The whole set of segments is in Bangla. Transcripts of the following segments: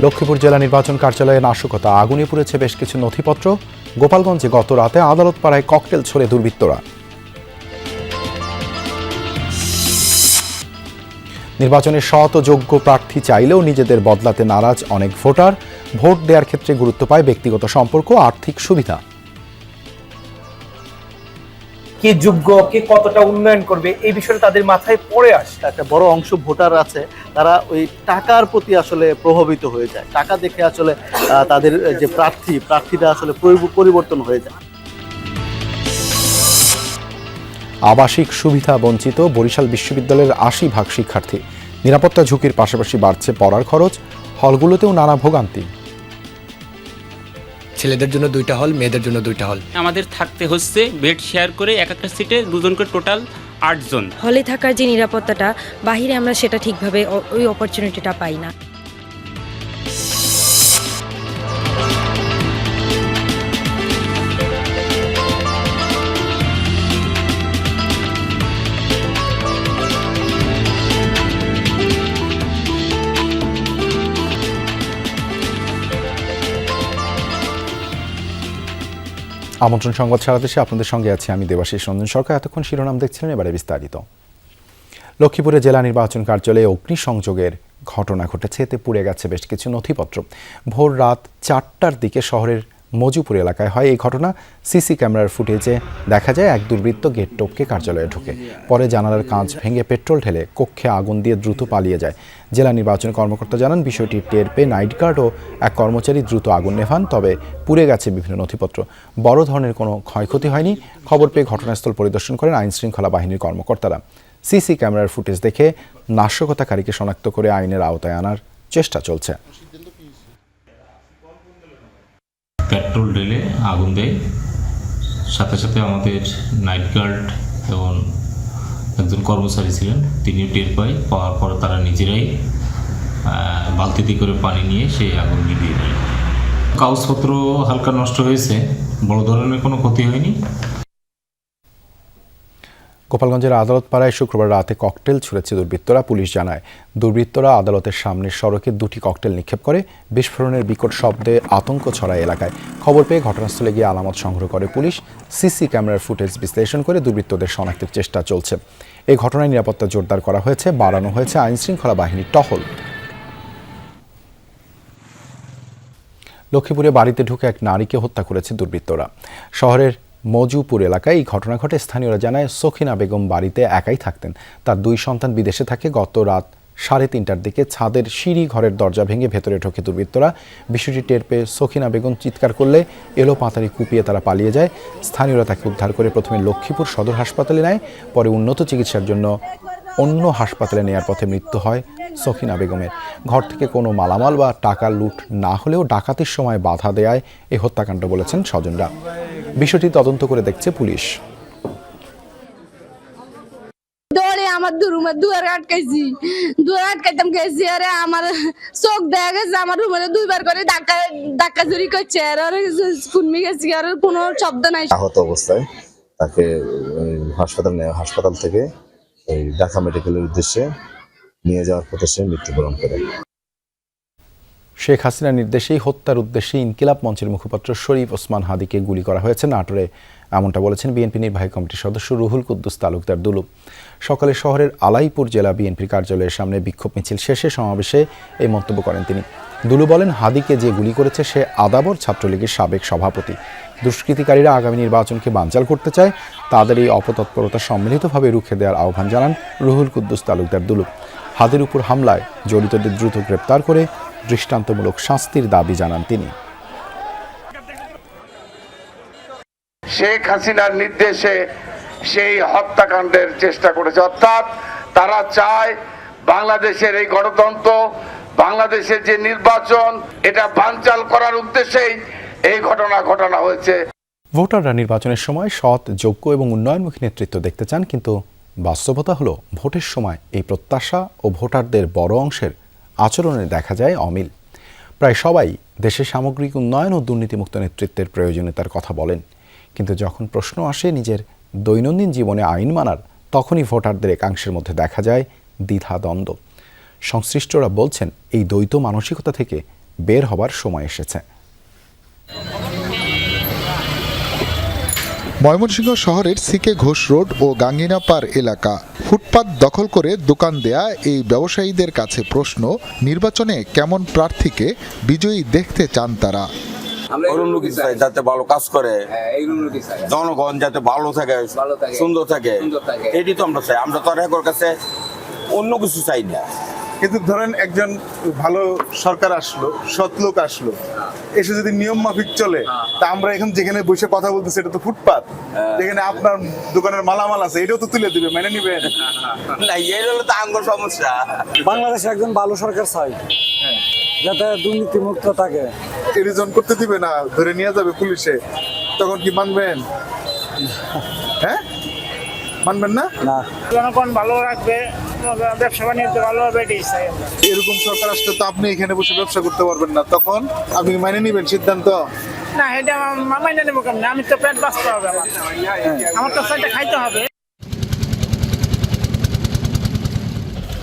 লক্ষ্মীপুর জেলা নির্বাচন কার্যালয়ে নাশকতা। আগুনে পুড়েছে বেশ কিছু নথিপত্র। গোপালগঞ্জে গত রাতে আদালত পাড়ায় ককটেল ছড়ে দুর্বৃত্তরা। নির্বাচনে শত যোগ্য প্রার্থী চাইলেও নিজেদের বদলাতে নারাজ অনেক ভোটার। ভোট দেওয়ার ক্ষেত্রে গুরুত্ব পায় ব্যক্তিগত সম্পর্ক আর্থিক সুবিধা। কে যোগ্য কে কতটা উন্নয়ন করবে এই বিষয়টা তাদের মাথায় পড়ে আসে। একটা বড় অংশ ভোটার আছে তারা ওই টাকার প্রতি আসলে প্রভাবিত হয়ে যায়। টাকা দেখে আসলে তাদের যে প্রার্থী প্রার্থীটা আসলে পরিবর্তন হয়ে যায়। আবাসিক সুবিধা বঞ্চিত বরিশাল বিশ্ববিদ্যালয়ের আশি ভাগ শিক্ষার্থী। নিরাপত্তা ঝুঁকির পাশাপাশি বাড়ছে পড়ার খরচ হলগুলোতেও নানা ভোগান্তি। ছেলেদের জন্য দুইটা হল মেয়েদের জন্য দুইটা হল। আমাদের থাকতে হচ্ছে বেড শেয়ার করে এক একটা সিটে দুজন করে টোটাল আটজন। হলে থাকার যে নিরাপত্তাটা বাহিরে আমরা সেটা ঠিকভাবে ওই অপরচুনিটিটা পাই না। আমন্ত্রণ সংবাদ সারা দেশে আপনাদের সঙ্গে আছি আমি দেবাশিস রঞ্জন সরকার। এতক্ষণ শিরোনাম দেখছিলেন, এবারে বিস্তারিত। লক্ষ্মীপুরে জেলা নির্বাচন কার্যালয়ে অগ্নিসংযোগের ঘটনা ঘটেছে, এতে পুড়ে গেছে বেশ কিছু নথিপত্র। ভোর রাত চারটার দিকে শহরের মজুপুর এলাকায় হয় এই ঘটনা। সিসি ক্যামেরার ফুটেজে দেখা যায়, এক দুর্বৃত্ত গেট টপকে কার্যালয়ে ঢোকে। পরে জানালার কাঁচ ভেঙে পেট্রোল ঢেলে কক্ষে আগুন দিয়ে দ্রুত পালিয়ে যায়। জেলা নির্বাচন কর্মকর্তা জানান, বিষয়টি টের পেয়ে নাইট গার্ড ও এক কর্মচারী দ্রুত আগুন নেভান, তবে পুড়ে গেছে বিভিন্ন নথিপত্র। বড় ধরনের কোনো ক্ষয়ক্ষতি হয়নি। খবর পেয়ে ঘটনাস্থল পরিদর্শন করেন আইন শৃঙ্খলা বাহিনীর কর্মকর্তারা। সিসি ক্যামেরার ফুটেজ দেখে নাশকতাকারীকে শনাক্ত করে আইনের আওতায় আনার চেষ্টা চলছে। পেট্রোল ঢেলে আগুন দেয়। সাথে সাথে আমাদের নাইট গার্ড এবং একজন কর্মচারী ছিলেন, তিনিও টের পায়। পাওয়ার পর তারা নিজেরাই বালতিতে করে পানি নিয়ে সেই আগুন নিভিয়ে দেয়। কাগজপত্র হালকা নষ্ট হয়েছে, বড় ধরনের কোনো ক্ষতি হয়নি। গোপালগঞ্জের আদালত পাড়ায় শুক্রবার রাতে ককটেল ছুড়েছে দুর্বৃত্তরা। পুলিশ জানায়, দুর্বৃত্তরা আদালতের সামনের সড়কে দুটি ককটেল নিক্ষেপ করে, বিস্ফোরণের বিকট শব্দে আতঙ্ক ছড়ায় এলাকায়। খবর পেয়ে ঘটনাস্থলে গিয়ে আলামত সংগ্রহ করে পুলিশ, সিসি ক্যামেরার ফুটেজ বিশ্লেষণ করে দুর্বৃত্তদের শনাক্তের চেষ্টা চলছে। এই ঘটনায় নিরাপত্তা জোরদার করা হয়েছে, বাড়ানো হয়েছে আইনশৃঙ্খলা বাহিনীর টহল। লক্ষ্মীপুরে বাড়িতে ঢুকে এক নারীকে হত্যা করেছে দুর্বৃত্তরা। শহরের মজুপুর এলাকায় এই ঘটনা ঘটে। স্থানীয়রা জানায়, সখিনা বেগম বাড়িতে একাই থাকতেন। তার দুই সন্তান বিদেশে থাকে। গত রাত সাড়ে তিনটার দিকে ছাদের সিঁড়ি ঘরের দরজা ভেঙে ভেতরে ঢোকে দুর্বৃত্তরা। বিষয়টি টের পেয়ে সখিনা বেগম চিৎকার করলে এলো পাতারি কুপিয়ে তারা পালিয়ে যায়। স্থানীয়রা তাকে উদ্ধার করে প্রথমে লক্ষ্মীপুর সদর হাসপাতালে নেয়। পরে উন্নত চিকিৎসার জন্য অন্য হাসপাতালে নেয়ার পথে মৃত্যু হয় সখিনা বেগমের। ঘর থেকে কোনো মালামাল বা টাকা লুট না হলেও ডাকাতির সময় বাধা দেয়ায় এই হত্যাকাণ্ড বলেছেন স্বজনরা। বিষয়টি তদন্ত করে দেখছে পুলিশ। আমার দু রুমে দুয়ারে আটকাইছি। দুয়ারে আটকাইতাম গেছি আরে আমার চোখ দেখা গেছে আমার রুমে দুইবার করে ধাক্কা ধাক্কা চুরি করছে আর কুনমি গেছি আর কোনো শব্দ নাই। আহত অবস্থায় তাকে হাসপাতাল হাসপাতাল থেকে ঢাকা মেডিকেলের উদ্দেশ্যে নিয়ে যাওয়ার পথে সে মৃত্যুবরণ করে। শেখ হাসিনার নির্দেশেই হত্যার উদ্দেশ্যে ইনকিলাব মঞ্চের মুখপাত্র শরীফ ওসমান হাদিকে গুলি করা হয়েছে নাটোরে। এমনটা বলেছেন বিএনপি নির্বাহী কমিটির সদস্য রুহুল কুদ্দুস তালুকদার দুলু। সকালে শহরের আলাইপুর জেলা বিএনপির কার্যালয়ের সামনে বিক্ষোভ মিছিল শেষে সমাবেশে এই মন্তব্য করেন তিনি। দুলু বলেন, হাদিকে যে গুলি করেছে সে আদাবর ছাত্রলীগের সাবেক সভাপতি। দুষ্কৃতিকারীরা আগামী নির্বাচনকে বানচাল করতে চায়, তাদের এই অপতৎপরতা সম্মিলিতভাবে রুখে দেওয়ার আহ্বান জানান রুহুল কুদ্দুস তালুকদার দুলু। হাদির উপর হামলায় জড়িতদের দ্রুত গ্রেপ্তার করে দৃষ্টান্তমূলক শাস্তির দাবি জানান তিনি। শেখ হাসিনার নির্দেশে সেই হত্যাকাণ্ডের চেষ্টা করেছে। অর্থাৎ তারা চায় বাংলাদেশের এই গণতন্ত্র বাংলাদেশের যে নির্বাচন এটা বানচাল করার উদ্দেশ্যেই এই ঘটনা ঘটানো হয়েছে। ভোটাররা নির্বাচনের সময় সৎ যোগ্য এবং উন্নয়নমুখী নেতৃত্ব দেখতে চান কিন্তু বাস্তবতা হলো ভোটের সময় এই প্রত্যাশা ও ভোটারদের বড় অংশের আচরণে দেখা যায় অমিল। প্রায় সবাই দেশের সামগ্রিক উন্নয়ন ও দুর্নীতিমুক্ত নেতৃত্বের প্রয়োজনীয়তার কথা বলেন। কিন্তু যখন প্রশ্ন আসে নিজের দৈনন্দিন জীবনে আইন মানার, তখনই ভোটারদের একাংশের মধ্যে দেখা যায় দ্বিধাদ্বন্দ্ব সংশ্লিষ্টরা বলছেন, এই দ্বৈত মানসিকতা থেকে বের হবার সময় এসেছে। ময়মনসিংহ শহরের সিকে ঘোষ রোড ও গাঙ্গিনাপার এলাকা। ফুটপাত দখল করে দোকান দেয়া এই ব্যবসায়ীদের কাছে প্রশ্ন নির্বাচনে কেমন প্রার্থীকে বিজয়ী দেখতে চান তারা? চাই যাতে ভালো কাজ করে। জনগণ যাতে ভালো থাকে সুন্দর থাকে। এটি তো আমরা চাই। আমরা তো আর কাছে অন্য কিছু চাই না। কিন্তু ধরেন একজন ভালো সরকার আসলো সৎ লোক আসলো এসে যদি নিয়ম মাফিক চলে তা আমরা এখন যেখানে বসে কথা বলতেছি এটা তো ফুটপাত। যেখানে আপনার দোকানের মালামাল আছে এটাও তো তুলে দিবে মেনে নিবেন। না এই হলো তো আঙ্গুর সমস্যা। বাংলাদেশে একজন ভালো সরকার চাই যাতে দুর্নীতি মুক্ত থাকে। রিজন করতে দিবে না ধরে নিয়ে যাবে পুলিশে তখন কি মানবেন? হ্যাঁ? মানবেন না? না। জনগণ ভালো রাখবে ব্যবসা বাণিজ্য ভালো এটাই চাই আমরা। এরকম সরকার আসলে তো আপনি এখানে বসে ব্যবসা করতে পারবেন না। তখন আপনি মেনে নিবেন সিদ্ধান্ত? না এটা মাইনে নেব কেমন? আমি তো পেট বাঁচতে হবে আমার। আমার তো সেটা খাইতে হবে।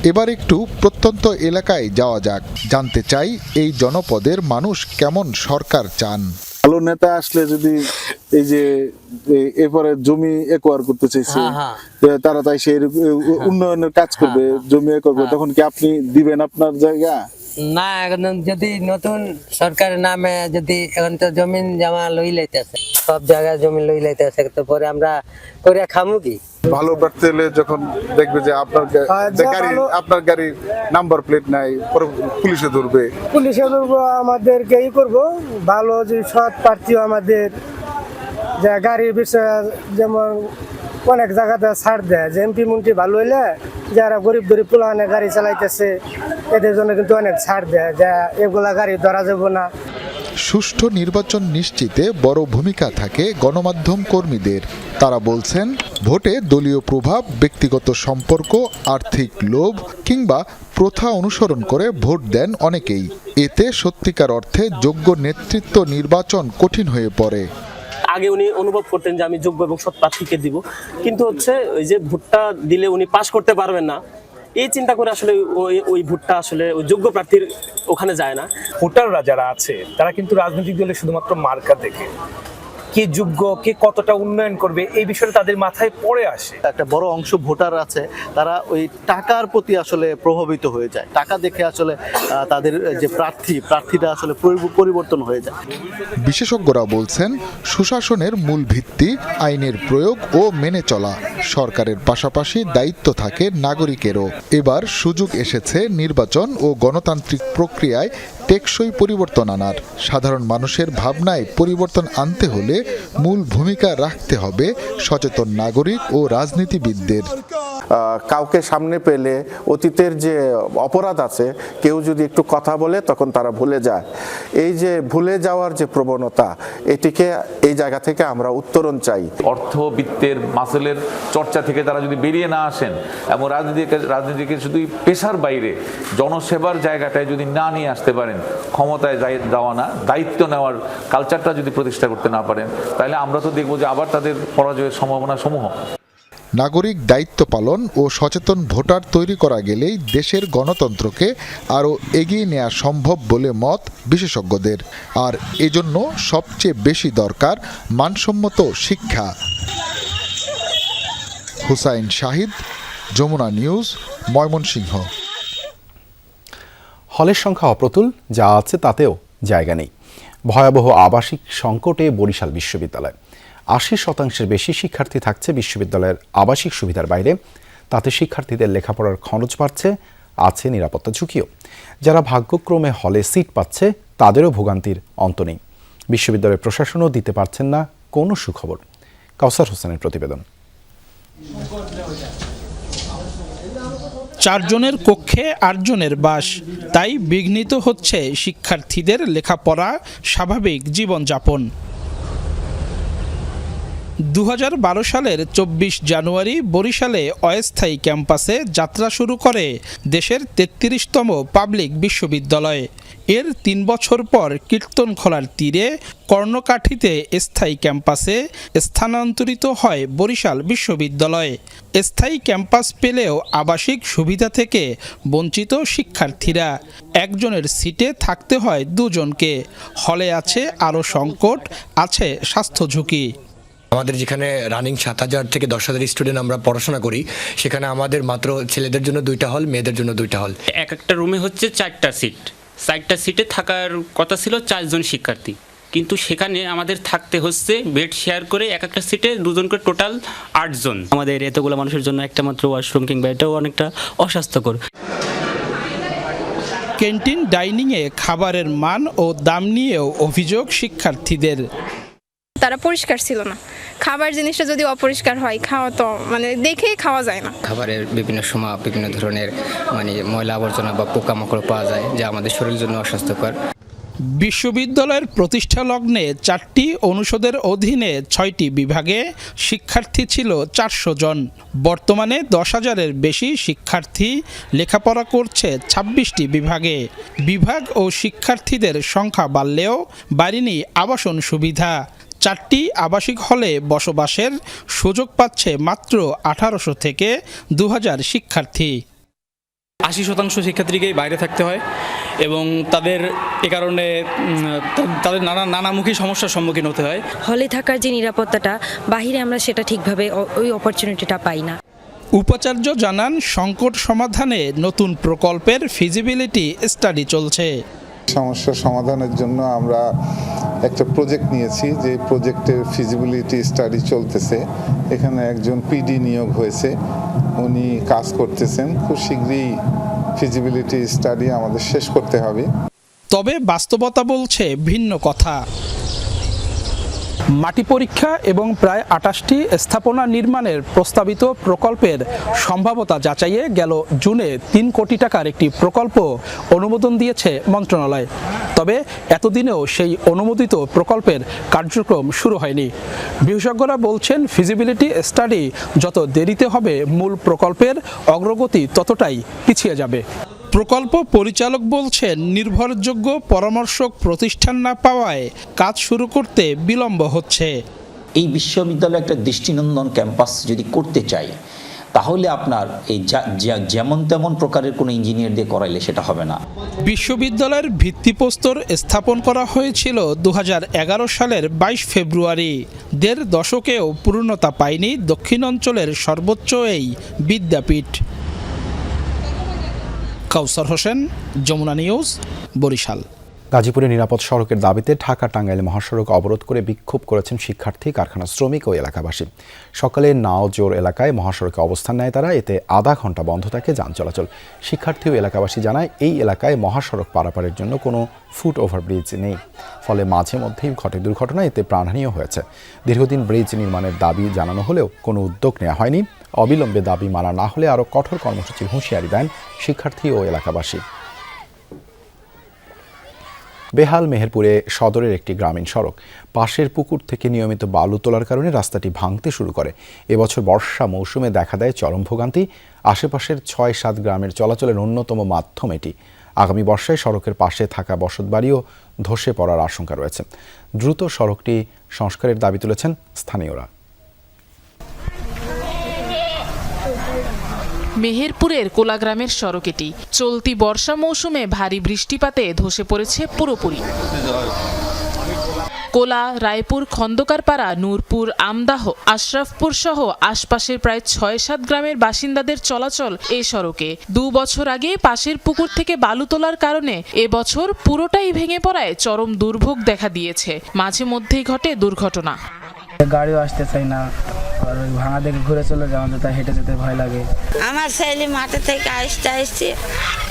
এবার একটু প্রত্যন্ত এলাকায় যাওয়া যাক। জানতে চাই এই জনপদের মানুষ কেমন সরকার চান। ভালো নেতা আসলে যদি এই যে এরপরে জমি একোয়ার করতে চাইছে তারা তাই সেই উন্নয়নের কাজ করবে জমি একোয়ার করবে তখন কি আপনি দিবেন আপনার জায়গা? না এখন যদি নতুন সরকারের নামে যদি এখন তো জমিন জমা লই লাইতেছে সব জায়গায় জমি লই লাইতেছে তো পরে আমরা করে খামু কি? ভালো প্রার্থী হলে যখন দেখবে যে আপনার যে গাড়ি আপনার গাড়ির নাম্বার প্লেট নাই পরে পুলিশে ধরবে। পুলিশে ধরবো আমাদেরকে ই করব ভালো যে সৎ প্রার্থী আমাদের যে গাড়ির বিষয়ে যেমন অনেক জায়গাতে ছাড় দেয়। যে এমপি মন্ত্রী ভালো হইলে যারা গরিব গরিব পোলাহানে গাড়ি চালাইতেছে, এদের জন্য কিন্তু অনেক ছাড় দেয় যে এগুলা গাড়ি ধরা যাব না। সুষ্ঠু নির্বাচন নিশ্চিতে বড় ভূমিকা থাকে গণমাধ্যম কর্মীদের। তারা বলছেন, ভোটে দলীয় প্রভাব, ব্যক্তিগত সম্পর্ক, আর্থিক লোভ কিংবা প্রথা অনুসরণ করে ভোট দেন অনেকেই। এতে সত্যিকার অর্থে যোগ্য নেতৃত্ব নির্বাচন কঠিন হয়ে পড়ে। আগে উনি অনুভব করতেন যে আমি যোগ্য এবং সৎ প্রার্থীকে দিব। কিন্তু হচ্ছে ওই যে ভোটটা দিলে উনি পাশ করতে পারবেন না। এই চিন্তা করে আসলে ওই ওই ভোটটা আসলে ওই যোগ্য প্রার্থীর ওখানে যায় না। ভোটাররা যারা আছে, তারা কিন্তু রাজনৈতিক দলে শুধুমাত্র মার্কা দেখে। কে যোগ্য কে কতটা উন্নয়ন করবে এই বিষয়টা তাদের মাথায় পড়ে আসে। একটা বড় অংশ ভোটার আছে তারা ওই টাকার প্রতি আসলে প্রভাবিত হয়ে যায়। টাকা দেখে আসলে তাদের যে প্রার্থী প্রার্থীটা আসলে পরিবর্তন হয়ে যায়। বিশেষজ্ঞরা বলছেন সুশাসনের মূল ভিত্তি আইনের প্রয়োগ ও মেনে চলা। সরকারের পাশাপাশি দায়িত্ব থাকে নাগরিকেরও। এবার সুযোগ এসেছে নির্বাচন ও গণতান্ত্রিক প্রক্রিয়ায় টেকসই পরিবর্তন আনার। সাধারণ মানুষের ভাবনায় পরিবর্তন আনতে হলে মূল ভূমিকা রাখতে হবে সচেতন নাগরিক ও রাজনীতিবিদদের। কাউকে সামনে পেলে অতীতের যে অপরাধ আছে, কেউ যদি একটু কথা বলে তখন তারা ভুলে যায়। এই যে ভুলে যাওয়ার যে প্রবণতা, এটিকে এই জায়গা থেকে আমরা উত্তরণ চাই। অর্থবিত্তের মাসেলের চর্চা থেকে তারা যদি বেরিয়ে না আসেন এবং রাজনীতিকে রাজনীতিকে শুধু পেশার বাইরে, জনসেবার জায়গাটায় যদি না নিয়ে আসতে পারেন, ক্ষমতায় যাওয়া না, দায়িত্ব নেওয়ার কালচারটা যদি প্রতিষ্ঠা করতে না পারেন, তাহলে আমরা তো দেখব যে আবার তাদের পরাজয়ের সম্ভাবনা সমূহ নাগরিক দায়িত্ব পালন ও সচেতন ভোটার তৈরি করা গেলেই দেশের গণতন্ত্রকে আরও এগিয়ে নেওয়া সম্ভব বলে মত বিশেষজ্ঞদের। আর এজন্য সবচেয়ে বেশি দরকার মানসম্মত শিক্ষা। হুসাইন শাহিদ, যমুনা নিউজ, ময়মনসিংহ। হলের সংখ্যা অপ্রতুল, যা আছে তাতেও জায়গা নেই। ভয়াবহ আবাসিক সংকটে বরিশাল বিশ্ববিদ্যালয়। আশি শতাংশের বেশি শিক্ষার্থী থাকছে বিশ্ববিদ্যালয়ের আবাসিক সুবিধার বাইরে। তাতে শিক্ষার্থীদের লেখাপড়ার খরচ বাড়ছে, আছে নিরাপত্তা ঝুঁকিও। যারা ভাগ্যক্রমে হলে সিট পাচ্ছে, তাদেরও ভোগান্তির অন্ত নেই। বিশ্ববিদ্যালয়ের প্রশাসনও দিতে পারছেন না কোনো সুখবর। কাউসার হোসেনের প্রতিবেদন। চারজনের কক্ষে আটজনের বাস। তাই বিঘ্নিত হচ্ছে শিক্ষার্থীদের লেখাপড়া স্বাভাবিক জীবনযাপন। দু হাজার বারো সালের চব্বিশ জানুয়ারি বরিশালে অস্থায়ী ক্যাম্পাসে যাত্রা শুরু করে দেশের তেত্রিশতম পাবলিক বিশ্ববিদ্যালয়। এর তিন বছর পর কীর্তন কীর্তনখোলার তীরে কর্ণকাঠিতে স্থায়ী ক্যাম্পাসে স্থানান্তরিত হয় বরিশাল বিশ্ববিদ্যালয়। স্থায়ী ক্যাম্পাস পেলেও আবাসিক সুবিধা থেকে বঞ্চিত শিক্ষার্থীরা। একজনের সিটে থাকতে হয় দুজনকে। হলে আছে আরও সংকট, আছে স্বাস্থ্য ঝুঁকি। আমাদের যেখানে রানিং সাত হাজার থেকে দশ হাজার স্টুডেন্ট আমরা পড়াশোনা করি সেখানে আমাদের মাত্র ছেলেদের জন্য দুইটা হল মেয়েদের জন্য দুইটা হল এক একটা রুমে হচ্ছে চারটা সিট চারটা সিটে থাকার কথা ছিল চারজন শিক্ষার্থী। কিন্তু সেখানে আমাদের থাকতে হচ্ছে বেড শেয়ার করে এক একটা সিটে দুজন করে টোটাল আটজন। আমাদের এতগুলো মানুষের জন্য একটা মাত্র ওয়াশরুম কিংবা এটাও অনেকটা অস্বাস্থ্যকর। ক্যান্টিন ডাইনিংয়ে খাবারের মান ও দাম নিয়েও অভিযোগ শিক্ষার্থীদের। তারা পরিষ্কার ছিল না। খাবার জিনিসটা যদি অপরিষ্কার হয় খাওয়া তো মানে দেখেই খাওয়া যায় না। খাবারের বিভিন্ন সময় বিভিন্ন ধরনের মানে ময়লা আবর্জনা বা পোকামাকড় পাওয়া যায় যা আমাদের শরীরের জন্য অস্বাস্থ্যকর। বিশ্ববিদ্যালয়ের প্রতিষ্ঠা লগ্নে চারটি অনুষদের অধীনে ছয়টি বিভাগে শিক্ষার্থী ছিল চারশো জন। বর্তমানে দশ হাজারের বেশি শিক্ষার্থী লেখাপড়া করছে ছাব্বিশটি বিভাগে। বিভাগ ও শিক্ষার্থীদের সংখ্যা বাড়লেও বাড়েনি আবাসন সুবিধা। চারটি আবাসিক হলে বসবাসের সুযোগ পাচ্ছে মাত্র আঠারোশো থেকে দু হাজার শিক্ষার্থী। আশি শতাংশ শিক্ষার্থীকেই বাইরে থাকতে হয় এবং তাদের এ কারণে তাদের নানা নানামুখী সমস্যার সম্মুখীন হতে হয়। হলে থাকার যে নিরাপত্তাটা বাহিরে আমরা সেটা ঠিকভাবে ওই অপরচুনিটিটা পাই না। উপাচার্য জানান সংকট সমাধানে নতুন প্রকল্পের ফিজিবিলিটি স্টাডি চলছে। সমস্যার সমাধানের জন্য আমরা একটা প্রজেক্ট নিয়েছি, যে প্রজেক্টের ফিজিবিলিটি স্টাডি চলতেছে। এখানে একজন পিডি নিয়োগ হয়েছে, উনি কাজ করতেছেন। খুব শীঘ্রই ফিজিবিলিটি স্টাডি আমাদের শেষ করতে হবে। তবে বাস্তবতা বলছে ভিন্ন কথা। মাটি পরীক্ষা এবং প্রায় আটাশটি স্থাপনা নির্মাণের প্রস্তাবিত প্রকল্পের সম্ভাবতা যাচাইয়ে গেল জুনে তিন কোটি টাকার একটি প্রকল্প অনুমোদন দিয়েছে মন্ত্রণালয়। তবে এতদিনেও সেই অনুমোদিত প্রকল্পের কার্যক্রম শুরু হয়নি। বিশেষজ্ঞরা বলছেন ফিজিবিলিটি স্টাডি যত দেরিতে হবে, মূল প্রকল্পের অগ্রগতি ততটাই পিছিয়ে যাবে। প্রকল্প পরিচালক বলছেন নির্ভরযোগ্য পরামর্শক প্রতিষ্ঠান না পাওয়ায় কাজ শুরু করতে বিলম্ব হচ্ছে। এই বিশ্ববিদ্যালয়ে একটা দৃষ্টিনন্দন ক্যাম্পাস যদি করতে চাই তাহলে আপনার এই যেমন তেমন প্রকারের কোনো ইঞ্জিনিয়ার দিয়ে করাইলে সেটা হবে না। বিশ্ববিদ্যালয়ের ভিত্তিপ্রস্তর স্থাপন করা হয়েছিল দু হাজার এগারো সালের বাইশ ফেব্রুয়ারি। দেড় দশকেও পূর্ণতা পায়নি দক্ষিণ অঞ্চলের সর্বোচ্চ এই বিদ্যাপীঠ। কাউসার হোসেন যমুনা নিউজ বরিশাল। গাজীপুরে নিরাপদ সড়কের দাবিতে ঢাকা টাঙ্গাইল মহাসড়ক অবরোধ করে বিক্ষোভ করেছেন শিক্ষার্থী কারখানা শ্রমিক ও এলাকাবাসী। সকালে নাওজোর এলাকায় মহাসড়কে অবস্থান নেয় তারা, এতে আধা ঘণ্টা বন্ধ থাকে যান চলাচল। শিক্ষার্থী ও এলাকাবাসী জানায়, এই এলাকায় মহাসড়ক পারাপারের জন্য কোনো ফুট ওভারব্রিজ নেই। ফলে মাঝে মধ্যেই ঘটে দুর্ঘটনা, এতে প্রাণহানিও হয়েছে। দীর্ঘদিন ব্রিজ নির্মাণের দাবি জানানো হলেও কোনো উদ্যোগ নেওয়া হয়নি। অবিলম্বে দাবি মানা না হলে আরও কঠোর কর্মসূচির হুঁশিয়ারি দেন শিক্ষার্থী ও এলাকাবাসী। বেহাল মেহেরপুরে সদরের একটি গ্রামীণ সড়ক। পাশের পুকুর থেকে নিয়মিত বালু তোলার কারণে রাস্তাটি ভাঙতে শুরু করে। এবছর বর্ষা মৌসুমে দেখা দেয় চরম ভোগান্তি। আশেপাশের ছয় সাত গ্রামের চলাচলের অন্যতম মাধ্যম এটি। আগামী বর্ষায় সড়কের পাশে থাকা বসতবাড়িও ধসে পড়ার আশঙ্কা রয়েছে। দ্রুত সড়কটি সংস্কারের দাবি তুলেছেন স্থানীয়রা। মেহেরপুরের কোলাগ্রামের সড়ক এটি। চলতি বর্ষা মৌসুমে ভারী বৃষ্টিপাতে ধসে পড়েছে পুরোপুরি। কোলা, রায়পুর, খন্দকারপাড়া, নূরপুর, আমদাহ, আশরাফপুর সহ আশপাশের প্রায় ছয় সাত গ্রামের বাসিন্দাদের চলাচল এ সড়কে। দু বছর আগে পাশের পুকুর থেকে বালু তোলার কারণে এবছর পুরোটাই ভেঙে পড়ায় চরম দুর্ভোগ দেখা দিয়েছে। মাঝে মধ্যেই ঘটে দুর্ঘটনা। গাড়িও আসতে চাই না। আর ওই ভাঙা দেখে ঘুরে চলে যাওয়া তাই হেঁটে যেতে ভয় লাগে। আমার ছেলে মাঠে থেকে আসতে আসতে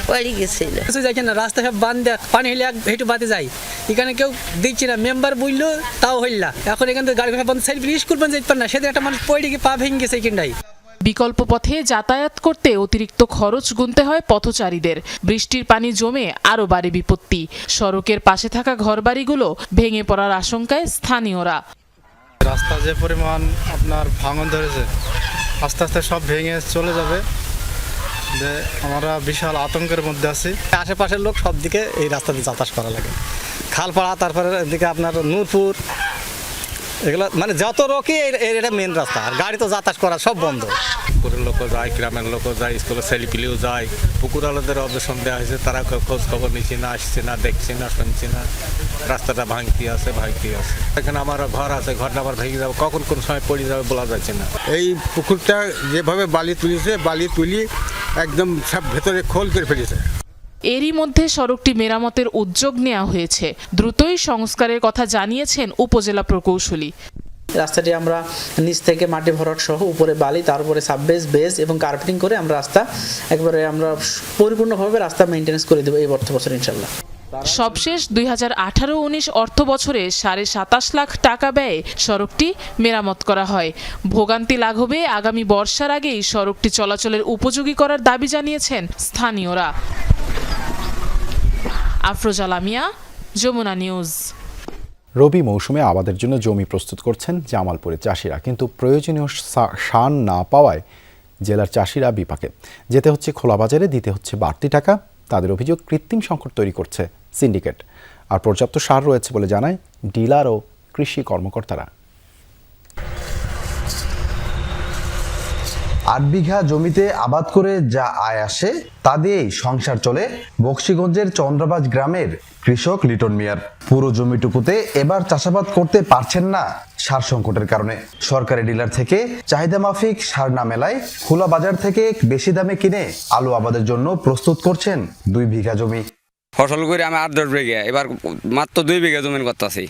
পড়ে গেছিল। কিছু যাচ্ছে না রাস্তা সব বান দেয় পানি হইলে এক হেঁটু বাদে যায়। এখানে কেউ দিচ্ছে না মেম্বার বুঝলো তাও হইলা এখন এখান থেকে গাড়ি ঘোড়া বন্ধ সাইড স্কুল বন্ধ যেতে পারে না সেদিন একটা মানুষ পড়ে গিয়ে পা ভেঙে গেছে এখানটাই বিকল্প পথে যাতায়াত করতে অতিরিক্ত খরচ গুনতে হয় পথচারীদের। বৃষ্টির পানি জমে আরও বাড়ে বিপত্তি। সড়কের পাশে থাকা ঘরবাড়িগুলো ভেঙে পড়ার আশঙ্কায় স্থানীয়রা। রাস্তা যে পরিমাণ আপনার ভাঙন ধরেছে, আস্তে আস্তে সব ভেঙে চলে যাবে। যে আমরা বিশাল আতঙ্কের মধ্যে আছি। আশেপাশের লোক সব দিকে এই রাস্তা দিয়ে যাতায়াত করা লাগে। খালপাড়া, তারপরে এদিকে আপনার নূরপুর, এগুলো মানে যত রকই এটা মেন রাস্তা। আর গাড়ি তো যাতায়াত করা সব বন্ধ। পুকুরের লোকও যায় গ্রামের লোকও যায় স্কুলের ছেলেপিলেও যায়। পুকুর আলাদের অবজেশন দেওয়া হয়েছে তারা কেউ খোঁজ খবর নিচ্ছে না আসছে না দেখছে না শুনছে না। রাস্তাটা ভাঙতি আছে ভাঙতি আছে। এখানে আমার ঘর আছে ঘরটা আবার ভেঙে যাবে কখন কোন সময় পড়ে যাবে বলা যাচ্ছে না। এই পুকুরটা যেভাবে বালি তুলেছে বালি তুলি একদম সব ভেতরে খোল করে ফেলেছে। এরই মধ্যে সড়কটি মেরামতের উদ্যোগ নেওয়া হয়েছে। দ্রুতই সংস্কারের কথা জানিয়েছেন উপজেলা প্রকৌশলী। রাস্তাটি আমরা নিচ থেকে মাটি ভরাট সহ উপরে বালি, তারপরে সাববেস, বেস এবং কার্পেটিং করে আমরা রাস্তা একবারে আমরা পরিপূর্ণভাবে রাস্তা মেনটেন্স করে দেবো এই অর্থ বছর ইনশাল্লাহ সবশেষ দুই হাজার আঠারো উনিশ অর্থ বছরে সাড়ে সাতাশ লাখ টাকা ব্যয়ে সড়কটি মেরামত করা হয়। ভোগান্তি লাঘবে আগামী বর্ষার আগেই সড়কটি চলাচলের উপযোগী করার দাবি জানিয়েছেন স্থানীয়রা। আফরোজা লামিয়া, যমুনা নিউজ। রবি মৌসুমে আবাদের জন্য জমি প্রস্তুত করছেন জামালপুরের চাষিরা। কিন্তু প্রয়োজনীয় সার না পাওয়ায় জেলার চাষিরা বিপাকে। যেতে হচ্ছে খোলা বাজারে, দিতে হচ্ছে বাড়তি টাকা। তাদের অভিযোগ, কৃত্রিম সংকট তৈরি করছে সিন্ডিকেট। আর পর্যাপ্ত সার রয়েছে বলে জানায় ডিলার ও কৃষি কর্মকর্তারা। আট বিঘা জমিতে আবাদ করে যা আয় আসে, তা দিয়েই সংসার চলে বক্সিগঞ্জের চন্দ্রবাজ গ্রামের কৃষক লিটন মিয়ার। পুরো জমিটুকুতে এবার চাষাবাদ করতে পারছেন না সার সংকটের কারণে। সরকারি ডিলার থেকে চাহিদা মাফিক সার না মেলায় খোলা বাজার থেকে বেশি দামে কিনে আলু আবাদের জন্য প্রস্তুত করছেন দুই বিঘা জমি। ফসল করে আমি আট দশ বিঘা, এবার মাত্র দুই বিঘা জমিন করতেছি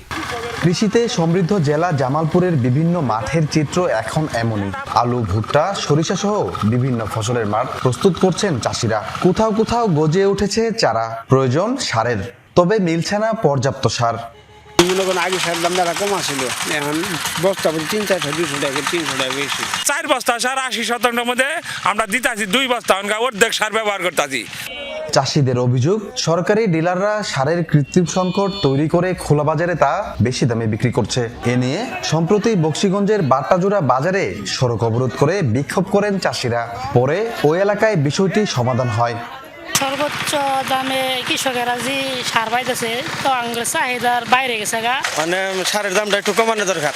কৃষিতে সমৃদ্ধ জেলা জামালপুরের বিভিন্ন মাঠের চিত্র এখন এমনই। আলু ভুট্টা সরিষা সহ বিভিন্ন ফসলের মাঠ প্রস্তুত করছেন চাষিরা। কোথাও কোথাও গজে উঠেছে চারা। প্রয়োজন সারের। তবে মিলছে না পর্যাপ্ত সার। মনে আগে সার দাম দাঁড়া কম আসছিল এখন বস্তা প্রতি তিন চারশো দুশো টাকা তিনশো টাকা বেশি। চার বস্তা সার আশি শতাংশের মধ্যে আমরা দিতাছি দুই বস্তা অনকা অর্ধেক সার ব্যবহার করতেছি। চাষিদের অভিযোগ সরকারি ডিলাররা সারের কৃত্রিম সংকট তৈরি করে খোলা বাজারে তা বেশি দামে বিক্রি করছে। এ নিয়ে সম্প্রতি বক্সিগঞ্জের বাট্টাজোড়া বাজারে সড়ক অবরোধ করে বিক্ষোভ করেন চাষিরা। পরে ওই এলাকায় বিষয়টি সমাধান হয়। সর্বোচ্চ দামে কৃষকেরা যে সার পাইতেছে তো আঙ্গুর চাহিদার বাইরে গেছে গা। মানে সারের দামটা একটু কমানো দরকার।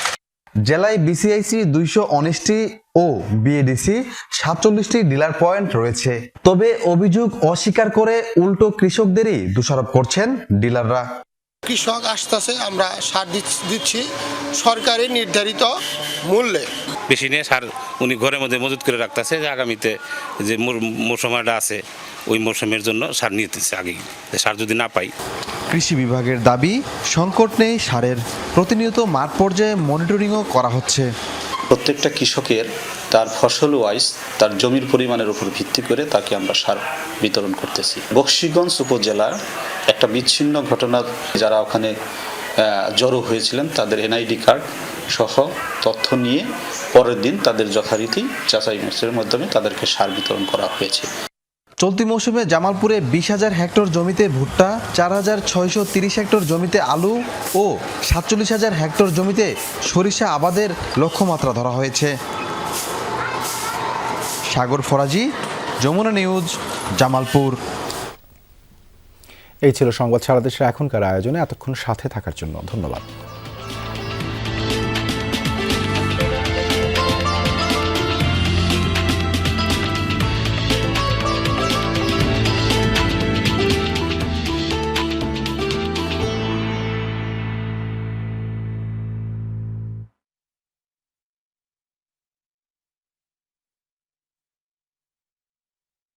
জেলায় বিসিআইসি দুইশো উনিশটি ও বিএডিসি সাতচল্লিশটি ডিলার পয়েন্ট রয়েছে। তবে অভিযোগ অস্বীকার করে উল্টো কৃষকদেরই দোষারোপ করছেন ডিলাররা কৃষক আসতেছে আমরা সার দিচ্ছি- দিচ্ছি সরকারি নির্ধারিত মূল্যে। বেশি নিয়ে সার উনি ঘরের মধ্যে মজুত করে রাখতেছে যে আগামীতে যে মৌসুমাটা আছে ওই মৌসুমের জন্য সার নিতেছে আগেই যে সার যদি না পাই। কৃষি বিভাগের দাবি সংকট নেই সারের। প্রতিনিয়ত মাঠ পর্যায়ে মনিটরিংও করা হচ্ছে। প্রত্যেকটা কৃষকের তার ফসল ওয়াইজ তার জমির পরিমাণের উপর ভিত্তি করে তাকে আমরা সার বিতরণ করতেছি। বক্সিগঞ্জ উপজেলার একটা বিচ্ছিন্ন ঘটনা, যারা ওখানে জড়ো হয়েছিলেন, তাদের এনআইডি কার্ড সহ তথ্য নিয়ে পরের দিন তাদের যথারীতি যাচাই মাধ্যমে তাদেরকে সার বিতরণ করা হয়েছে। চলতি মৌসুমে জামালপুরে বিশ হাজার হেক্টর জমিতে ভুট্টা, চার হাজার ছয়শো তিরিশ হেক্টর জমিতে আলু ও সাতচল্লিশ হাজার হেক্টর জমিতে সরিষা আবাদের লক্ষ্যমাত্রা ধরা হয়েছে। সাগর ফরাজি, যমুনা নিউজ, জামালপুর। এই ছিল সংবাদ সারা দেশের এখনকার আয়োজনে। এতক্ষণ সাথে থাকার জন্য ধন্যবাদ।